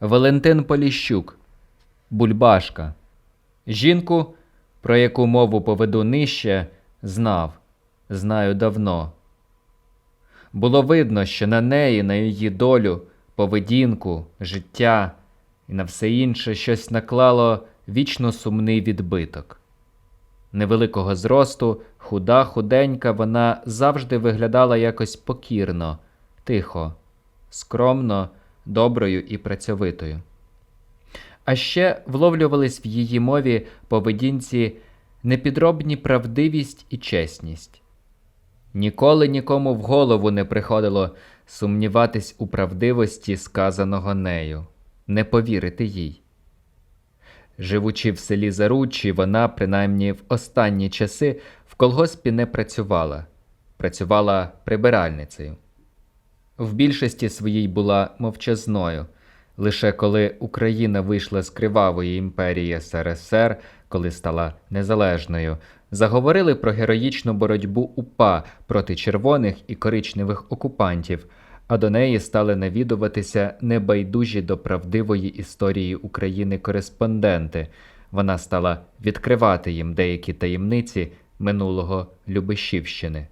Валентин Поліщук, Бульбашка. Жінку, про яку мову поведу нижче, знав, знаю давно. Було видно, що на неї, на її долю, поведінку, життя і на все інше щось наклало вічно сумний відбиток. Невеликого зросту, худа, худенька, вона завжди виглядала якось покірно, тихо, скромно, доброю і працьовитою. А ще вловлювались в її мові поведінці непідробні правдивість і чесність. Ніколи нікому в голову не приходило сумніватись у правдивості сказаного нею, не повірити їй. Живучи в селі Заручі, вона, принаймні в останні часи, в колгоспі не працювала, працювала прибиральницею. В більшості своїй була мовчазною. Лише коли Україна вийшла з кривавої імперії СРСР, коли стала незалежною, заговорили про героїчну боротьбу УПА проти червоних і коричневих окупантів, а до неї стали навідуватися небайдужі до правдивої історії України кореспонденти. Вона стала відкривати їм деякі таємниці минулого Любешівщини.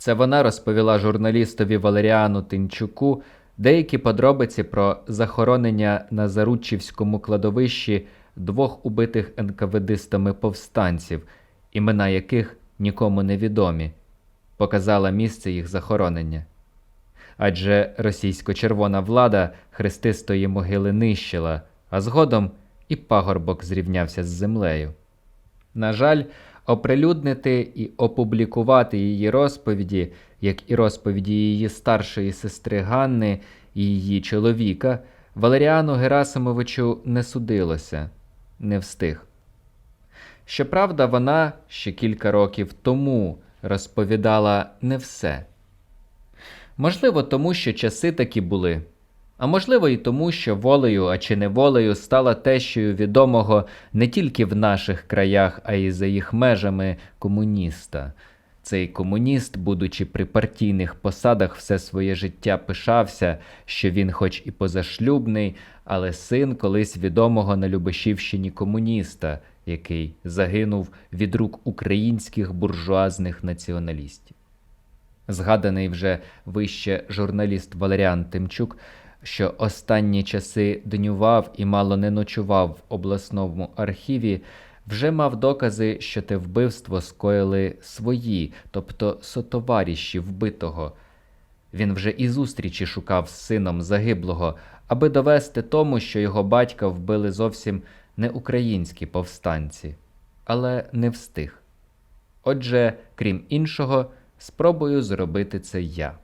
Це вона розповіла журналістові Валеріану Тинчуку деякі подробиці про захоронення на Зарудчівському кладовищі двох убитих НКВДистами повстанців, імена яких нікому не відомі, показала місце їх захоронення. Адже російсько-червона влада хрестистої могили нищила, а згодом і пагорбок зрівнявся з землею. На жаль, оприлюднити і опублікувати її розповіді, як і розповіді її старшої сестри Ганни і її чоловіка, Валеріану Герасимовичу не судилося, не встиг. Щоправда, вона ще кілька років тому розповідала не все. Можливо, тому що часи такі були, а можливо, і тому, що волею, а чи не волею стала тещою відомого не тільки в наших краях, а й за їх межами комуніста. Цей комуніст, будучи при партійних посадах, все своє життя пишався, що він, хоч і позашлюбний, але син колись відомого на Любешівщині комуніста, який загинув від рук українських буржуазних націоналістів. Згаданий вже вище журналіст Валеріан Тимчук, що останні часи днював і мало не ночував в обласному архіві, вже мав докази, що те вбивство скоїли свої, тобто сотоваріші вбитого. Він вже і зустрічі шукав з сином загиблого, аби довести тому, що його батька вбили зовсім не українські повстанці, але не встиг. Отже, крім іншого, спробую зробити це я.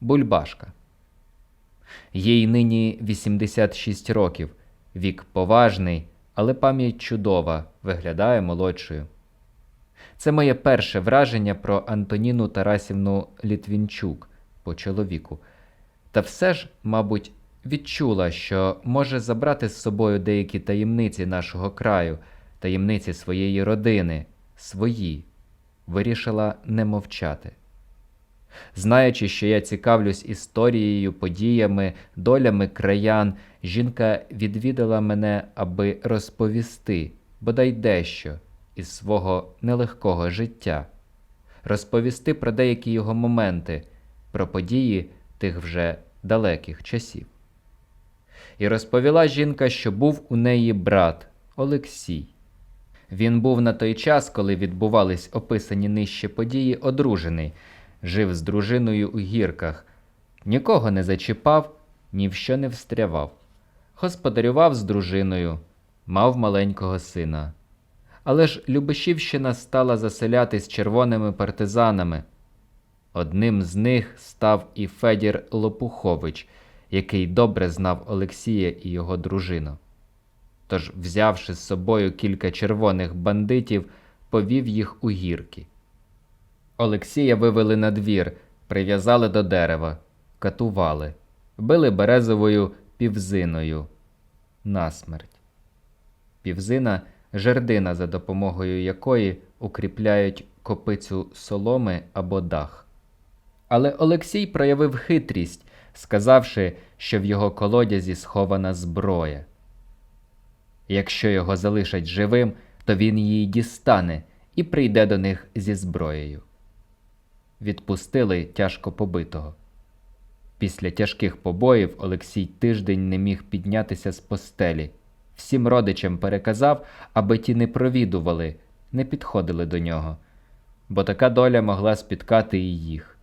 Бульбашка. Їй нині 86 років, вік поважний, але пам'ять чудова, виглядає молодшою. Це моє перше враження про Антоніну Тарасівну Літвінчук по чоловіку. Та все ж, мабуть, відчула, що може забрати з собою деякі таємниці нашого краю, таємниці своєї родини, свої, вирішила не мовчати. Знаючи, що я цікавлюсь історією, подіями, долями краян, жінка відвідала мене, аби розповісти, бодай дещо із свого нелегкого життя, розповісти про деякі його моменти, про події тих вже далеких часів. І розповіла жінка, що був у неї брат Олексій. Він був на той час, коли відбувались описані нижче події, одружений, жив з дружиною у гірках, нікого не зачіпав, ні в що не встрявав. Господарював з дружиною, мав маленького сина. Але ж Любешівщина стала заселятись червоними партизанами. Одним з них став і Федір Лопухович, який добре знав Олексія і його дружину. Тож, взявши з собою кілька червоних бандитів, повів їх у гірки. Олексія вивели на двір, прив'язали до дерева, катували, били березовою півзиною. Насмерть. Півзина жердина, за допомогою якої укріпляють копицю соломи або дах. Але Олексій проявив хитрість, сказавши, що в його колодязі схована зброя. Якщо його залишать живим, то він її дістане і прийде до них зі зброєю. Відпустили тяжко побитого. Після тяжких побоїв Олексій тиждень не міг піднятися з постелі. Всім родичам переказав, аби ті не провідували, не підходили до нього, бо така доля могла спіткати і їх.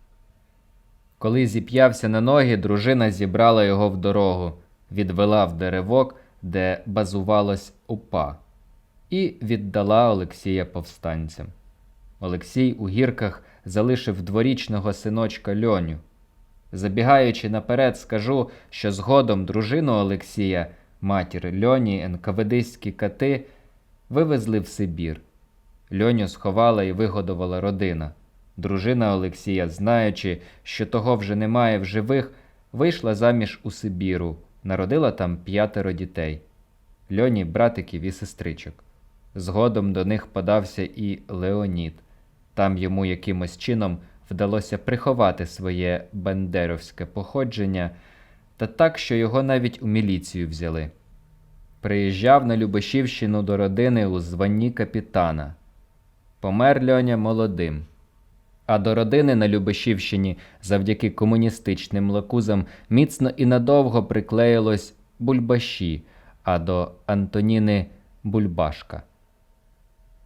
Коли зіп'явся на ноги, дружина зібрала його в дорогу, відвела в деревок, де базувалось упа, і віддала Олексія повстанцям. Олексій у гірках залишив дворічного синочка Льоню. Забігаючи наперед, скажу, що згодом дружину Олексія, матір Льоні, НКВДські кати, вивезли в Сибір. Льоню сховала і вигодувала родина. Дружина Олексія, знаючи, що того вже немає в живих, вийшла заміж у Сибіру, народила там п'ятеро дітей Льоні, братиків і сестричок. Згодом до них подався і Леонід. Там йому якимось чином вдалося приховати своє бандеровське походження, та так, що його навіть у міліцію взяли. Приїжджав на Любешівщину до родини у званні капітана. Помер Льоня молодим. А до родини на Любешівщині завдяки комуністичним лакузам міцно і надовго приклеїлось Бульбаші, а до Антоніни Бульбашка.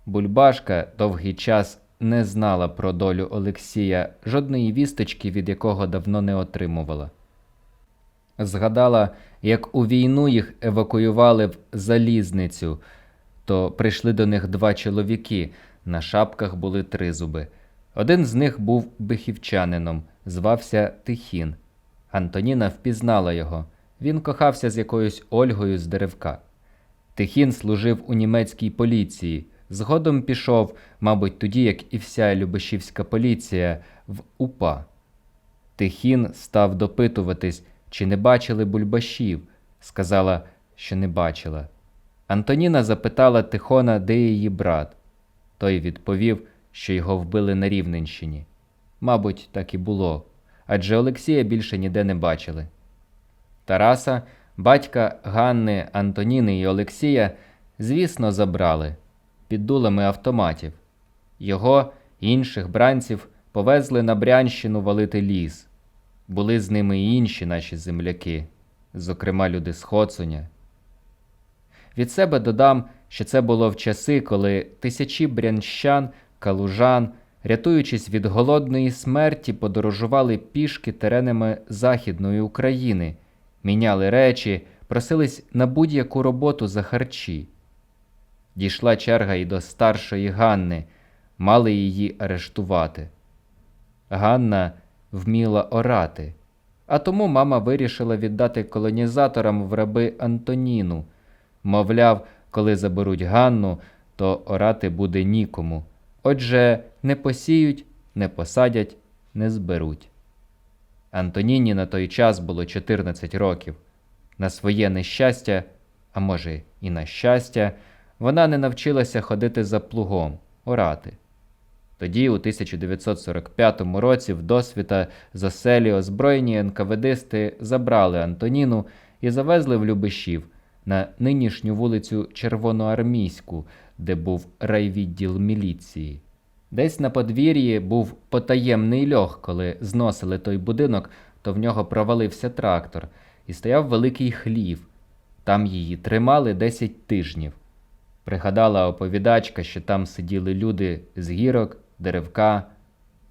Бульбашка довгий час не знала про долю Олексія, жодної вісточки, від якого давно не отримувала. Згадала, як у війну їх евакуювали в залізницю, то прийшли до них два чоловіки, на шапках були тризуби. Один з них був бихівчанином, звався Тихін. Антоніна впізнала його. Він кохався з якоюсь Ольгою з деревка. Тихін служив у німецькій поліції. Згодом пішов, мабуть, тоді, як і вся Любешівська поліція, в УПА. Тихін став допитуватись, чи не бачили бульбашів. Сказала, що не бачила. Антоніна запитала Тихона, де її брат. Той відповів, що його вбили на Рівненщині. Мабуть, так і було, адже Олексія більше ніде не бачили. Тараса, батька Ганни, Антоніни і Олексія, звісно, забрали під дулами автоматів. Його інших бранців повезли на Брянщину валити ліс. Були з ними і інші наші земляки, зокрема люди з Хоцуня. Від себе додам, що це було в часи, коли тисячі брянщан, калужан, рятуючись від голодної смерті, подорожували пішки теренами Західної України, міняли речі, просились на будь-яку роботу за харчі. Дійшла черга і до старшої Ганни, мали її арештувати. Ганна вміла орати, а тому мама вирішила віддати колонізаторам в раби Антоніну. Мовляв, коли заберуть Ганну, то орати буде нікому. Отже, не посіють, не посадять, не зберуть. Антоніні на той час було 14 років. На своє нещастя, а може, і на щастя, вона не навчилася ходити за плугом, орати. Тоді, у 1945 році, в досвіта з оселі озброєні НКВДисти забрали Антоніну і завезли в Любишів на нинішню вулицю Червоноармійську, де був райвідділ міліції. Десь на подвір'ї був потаємний льох, коли зносили той будинок, то в нього провалився трактор, і стояв великий хлів. Там її тримали 10 тижнів. Пригадала оповідачка, що там сиділи люди з гірок, деревка,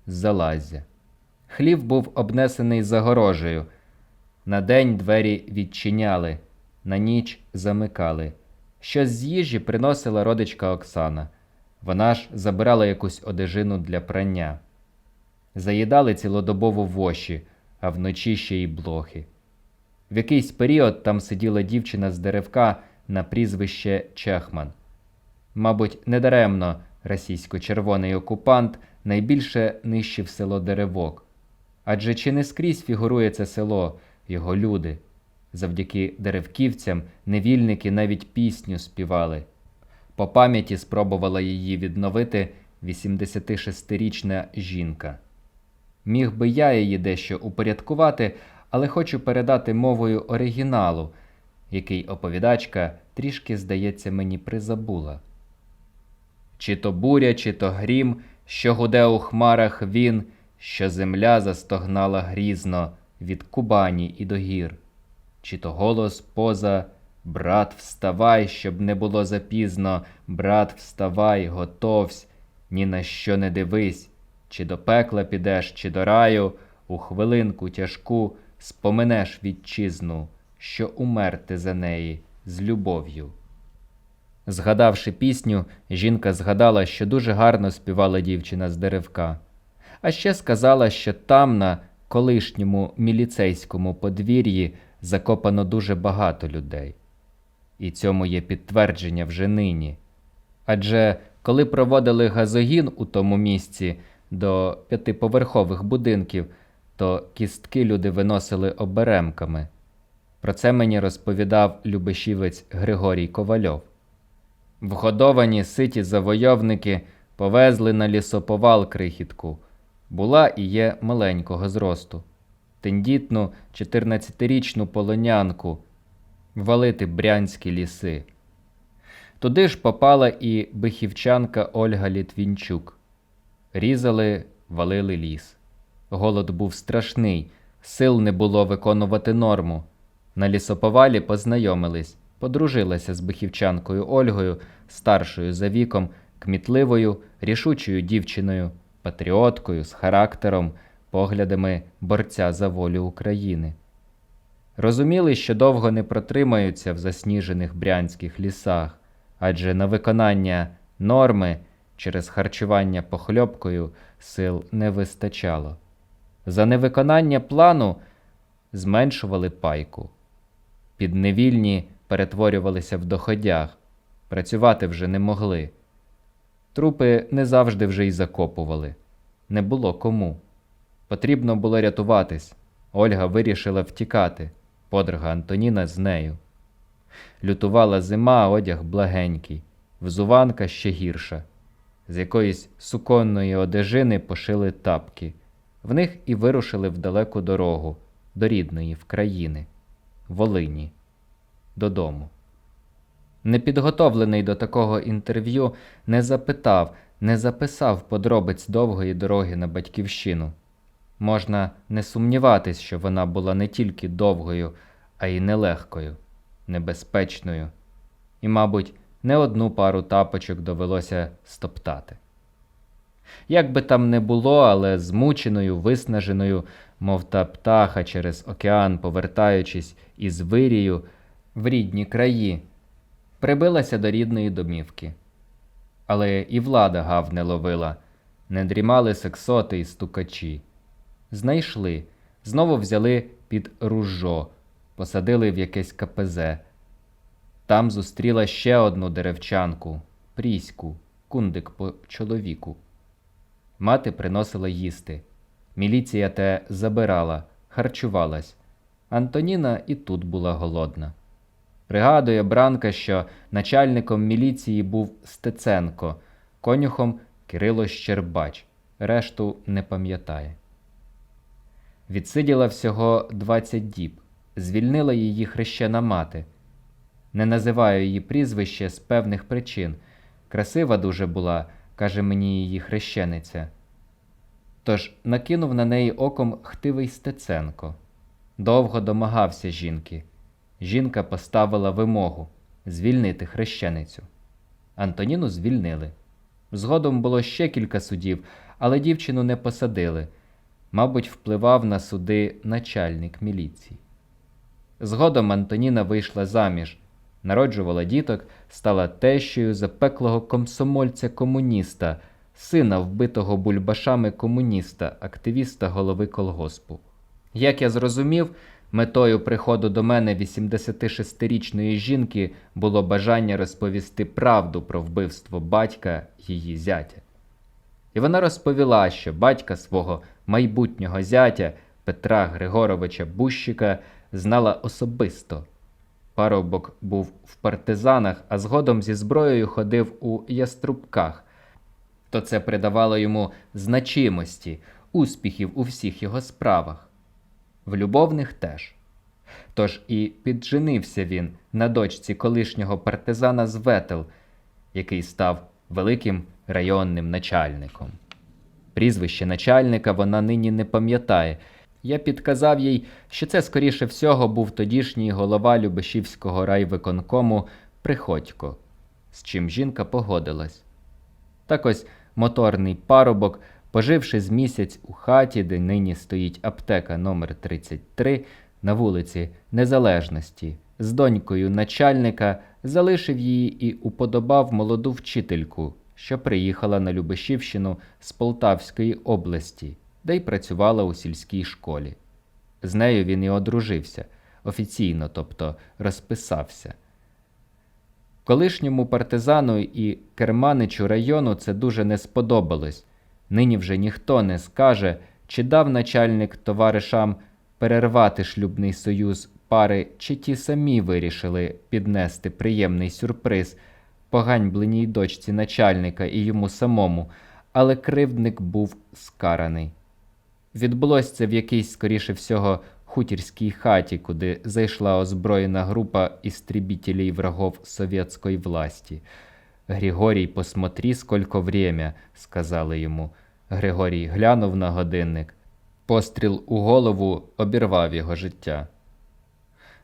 з залазя. Хлів був обнесений загорожею. На день двері відчиняли, на ніч замикали. Щось з їжі приносила родичка Оксана. Вона ж забирала якусь одежину для прання. Заїдали цілодобово воші, а вночі ще й блохи. В якийсь період там сиділа дівчина з деревка на прізвище Чехман. Мабуть, недаремно російсько-червоний окупант найбільше нищив село Деревок. Адже чи не скрізь фігурує це село, його люди. Завдяки деревківцям невільники навіть пісню співали. По пам'яті спробувала її відновити 86-річна жінка. Міг би я її дещо упорядкувати, але хочу передати мовою оригіналу, який оповідачка трішки, здається, мені призабула. Чи то буря, чи то грім, що гуде у хмарах він, що земля застогнала грізно від Кубані і до гір, чи то голос поза Брат, вставай, щоб не було запізно, брат, вставай, готовсь, ні на що не дивись, чи до пекла підеш, чи до раю, у хвилинку тяжку споминеш вітчизну, що умерти за неї з любов'ю. Згадавши пісню, жінка згадала, що дуже гарно співала дівчина з деревка, а ще сказала, що там, на колишньому міліцейському подвір'ї, закопано дуже багато людей. І цьому є підтвердження вже нині. Адже коли проводили газогін у тому місці до п'ятиповерхових будинків, то кістки люди виносили оберемками. Про це мені розповідав любешівець Григорій Ковальов. Вгодовані ситі завойовники повезли на лісоповал крихітку. Була і є маленького зросту, тендітну 14-річну полонянку, валити брянські ліси. Туди ж попала і бихівчанка Ольга Літвінчук. Різали, валили ліс. Голод був страшний, сил не було виконувати норму. На лісоповалі познайомились, подружилася з бихівчанкою Ольгою, старшою за віком, кмітливою, рішучою дівчиною, патріоткою з характером, поглядами борця за волю України. Розуміли, що довго не протримаються в засніжених брянських лісах, адже на виконання норми через харчування похльопкою сил не вистачало. За невиконання плану зменшували пайку. Підневільні перетворювалися в доходях, працювати вже не могли. Трупи не завжди вже й закопували. Не було кому. Потрібно було рятуватись. Ольга вирішила втікати, подруга Антоніна з нею. Лютувала зима, одяг благенький, взуванка ще гірша. З якоїсь суконної одежини пошили тапки. В них і вирушили в далеку дорогу, до рідної в країни, Волині, додому. Непідготовлений до такого інтерв'ю, не запитав, не записав подробиць довгої дороги на батьківщину. Можна не сумніватись, що вона була не тільки довгою, а й нелегкою, небезпечною, і, мабуть, не одну пару тапочок довелося стоптати. Як би там не було, але змученою, виснаженою, мов та птаха через океан, повертаючись із вирію в рідні краї, прибилася до рідної домівки. Але і влада гав не ловила, не дрімали сексоти і стукачі. Знайшли, знову взяли під ружжо, посадили в якесь КПЗ. Там зустріла ще одну деревчанку, пріську, кундик по чоловіку. Мати приносила їсти. Міліція те забирала, харчувалась. Антоніна і тут була голодна. Пригадує Бранка, що начальником міліції був Стеценко, конюхом Кирило Щербач, решту не пам'ятає. Відсиділа всього 20 діб, звільнила її хрещена мати. Не називаю її прізвище з певних причин. Красива дуже була, каже мені її хрещениця. Тож накинув на неї оком хтивий Стеценко. Довго домагався жінки. Жінка поставила вимогу звільнити хрещеницю. Антоніну звільнили. Згодом було ще кілька судів, але дівчину не посадили. Мабуть, впливав на суди начальник міліції. Згодом Антоніна вийшла заміж, народжувала діток, стала тещою запеклого комсомольця комуніста, сина вбитого бульбашами комуніста, активіста голови колгоспу. Як я зрозумів, метою приходу до мене 86-річної жінки було бажання розповісти правду про вбивство батька її зятя. І вона розповіла, що батька свого майбутнього зятя Петра Григоровича Бущика знала особисто. Парубок був в партизанах, а згодом зі зброєю ходив у яструбках, то це придавало йому значимості, успіхів у всіх його справах. В любовних теж. Тож і підженився він на дочці колишнього партизана з Ветел, який став великим районним начальником. Прізвище начальника вона нині не пам'ятає. Я підказав їй, що це, скоріше всього, був тодішній голова Любешівського райвиконкому Приходько, з чим жінка погодилась. Так ось моторний парубок, поживши з місяць у хаті, де нині стоїть аптека номер 33 на вулиці Незалежності, з донькою начальника залишив її і уподобав молоду вчительку, що приїхала на Любешівщину з Полтавської області, де й працювала у сільській школі. З нею він і одружився, офіційно, тобто розписався. Колишньому партизану і керманичу району це дуже не сподобалось. Нині вже ніхто не скаже, чи дав начальник товаришам перервати шлюбний союз пари, чи ті самі вирішили піднести приємний сюрприз поганьбленій дочці начальника і йому самому, але кривдник був скараний. Відбулось це в якійсь, скоріше всього, хутірській хаті, куди зайшла озброєна група істребітелей врагов совєтської власті. Григорій, посмотри, сколько время, сказали йому. Григорій глянув на годинник. Постріл у голову обірвав його життя.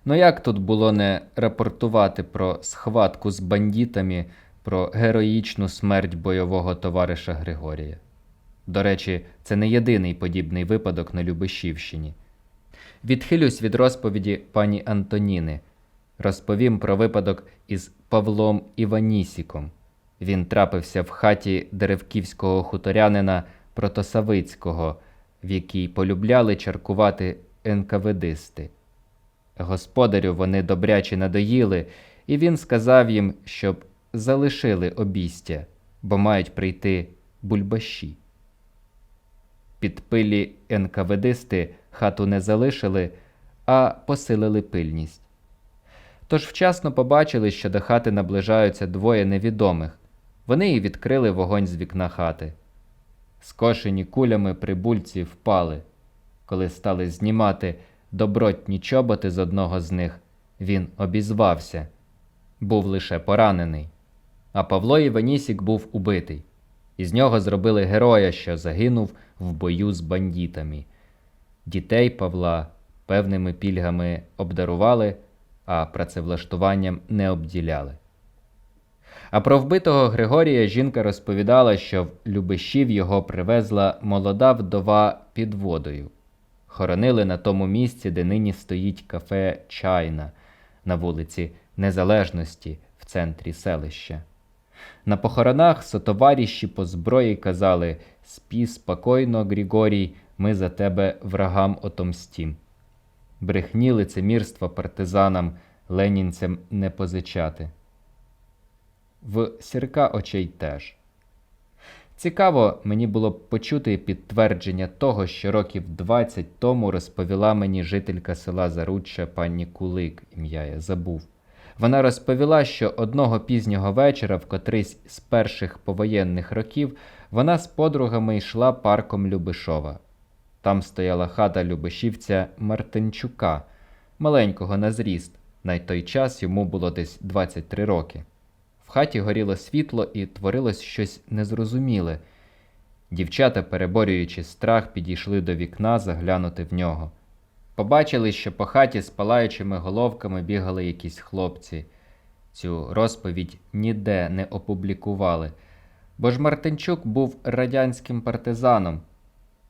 Ну як тут було не рапортувати про схватку з бандитами, про героїчну смерть бойового товариша Григорія? До речі, це не єдиний подібний випадок на Любешівщині. Відхилюсь від розповіді пані Антоніни. Розповім про випадок із Павлом Іванісіком. Він трапився в хаті деревківського хуторянина Протосавицького, в якій полюбляли чаркувати енкаведисти. Господарю вони добряче надоїли, і він сказав їм, щоб залишили обістя, бо мають прийти бульбаші. Підпилі НКВДисти хату не залишили, а посилили пильність. Тож вчасно побачили, що до хати наближаються двоє невідомих. Вони і відкрили вогонь з вікна хати. Скошені кулями прибульці впали. Коли стали знімати добротні чоботи з одного з них, він обізвався. Був лише поранений. А Павло Іванісік був убитий. Із нього зробили героя, що загинув в бою з бандитами. Дітей Павла певними пільгами обдарували, а працевлаштуванням не обділяли. А про вбитого Григорія жінка розповідала, що в Любешів його привезла молода вдова під водою. Хоронили на тому місці, де нині стоїть кафе Чайна на вулиці Незалежності в центрі селища. На похоронах сотоваріщі по зброї казали Спі спокійно, Григорій, ми за тебе врагам отомстім. Брехні лицемірства партизанам, ленінцям не позичати. В сірка очей теж. Цікаво мені було б почути підтвердження того, що років 20 тому розповіла мені жителька села Заруччя пані Кулик, ім'я я забув. Вона розповіла, що одного пізнього вечора, в котрийсь з перших повоєнних років, вона з подругами йшла парком Любишова. Там стояла хата Любишівця Мартинчука, маленького на зріст. На той час йому було десь 23 роки. В хаті горіло світло і творилось щось незрозуміле. Дівчата, переборюючи страх, підійшли до вікна заглянути в нього. Побачили, що по хаті з палаючими головками бігали якісь хлопці. Цю розповідь ніде не опублікували, бо ж Мартинчук був радянським партизаном.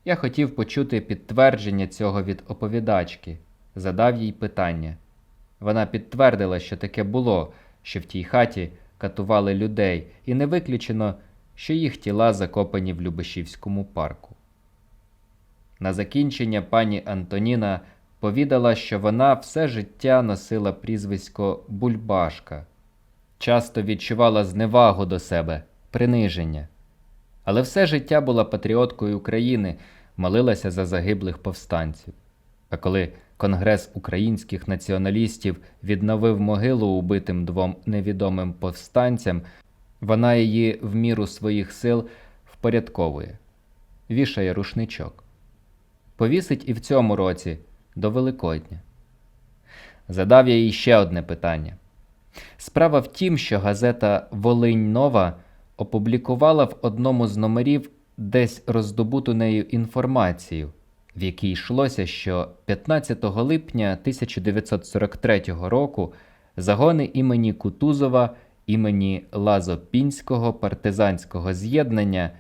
Я хотів почути підтвердження цього від оповідачки, задав їй питання. Вона підтвердила, що таке було, що в тій хаті катували людей, і не виключено, що їх тіла закопані в Любешівському парку. На закінчення пані Антоніна повідала, що вона все життя носила прізвисько Бульбашка, часто відчувала зневагу до себе, приниження. Але все життя була патріоткою України, молилася за загиблих повстанців. А коли Конгрес українських націоналістів відновив могилу убитим двом невідомим повстанцям, вона її в міру своїх сил впорядковує, вішає рушничок. Повісить і в цьому році, до Великодня. Задав я їй ще одне питання. Справа в тім, що газета Волинь Нова опублікувала в одному з номерів десь роздобуту нею інформацію, в якій йшлося, що 15 липня 1943 року загони імені Кутузова, імені Лазопінського партизанського з'єднання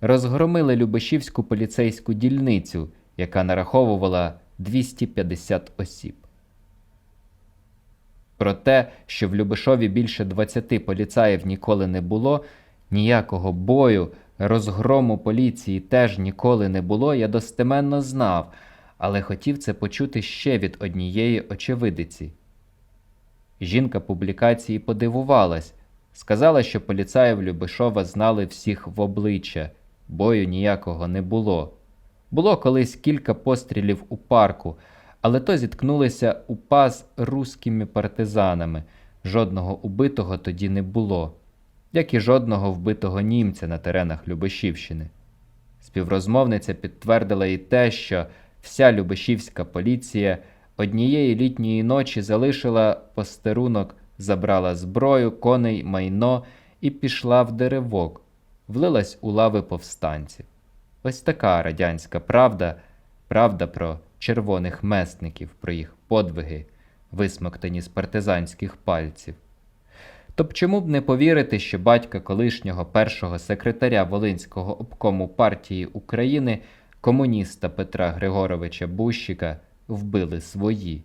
розгромили Любешівську поліцейську дільницю, яка нараховувала 250 осіб. Про те, що в Любешові більше 20 поліцаїв ніколи не було, ніякого бою, розгрому поліції теж ніколи не було, я достеменно знав, але хотів це почути ще від однієї очевидиці. Жінка публікації подивувалась, сказала, що поліцаїв Любешова знали всіх в обличчя, бою ніякого не було. Було колись кілька пострілів у парку, але то зіткнулися у паз руськими партизанами. Жодного убитого тоді не було, як і жодного вбитого німця на теренах Любешівщини. Співрозмовниця підтвердила і те, що вся Любешівська поліція однієї літньої ночі залишила постерунок, забрала зброю, коней, майно і пішла в деревок, влилась у лави повстанців. Ось така радянська правда, правда про червоних месників, про їх подвиги, висмоктані з партизанських пальців. Тоб чому б не повірити, що батька колишнього першого секретаря Волинського обкому партії України, комуніста Петра Григоровича Бущика, вбили свої?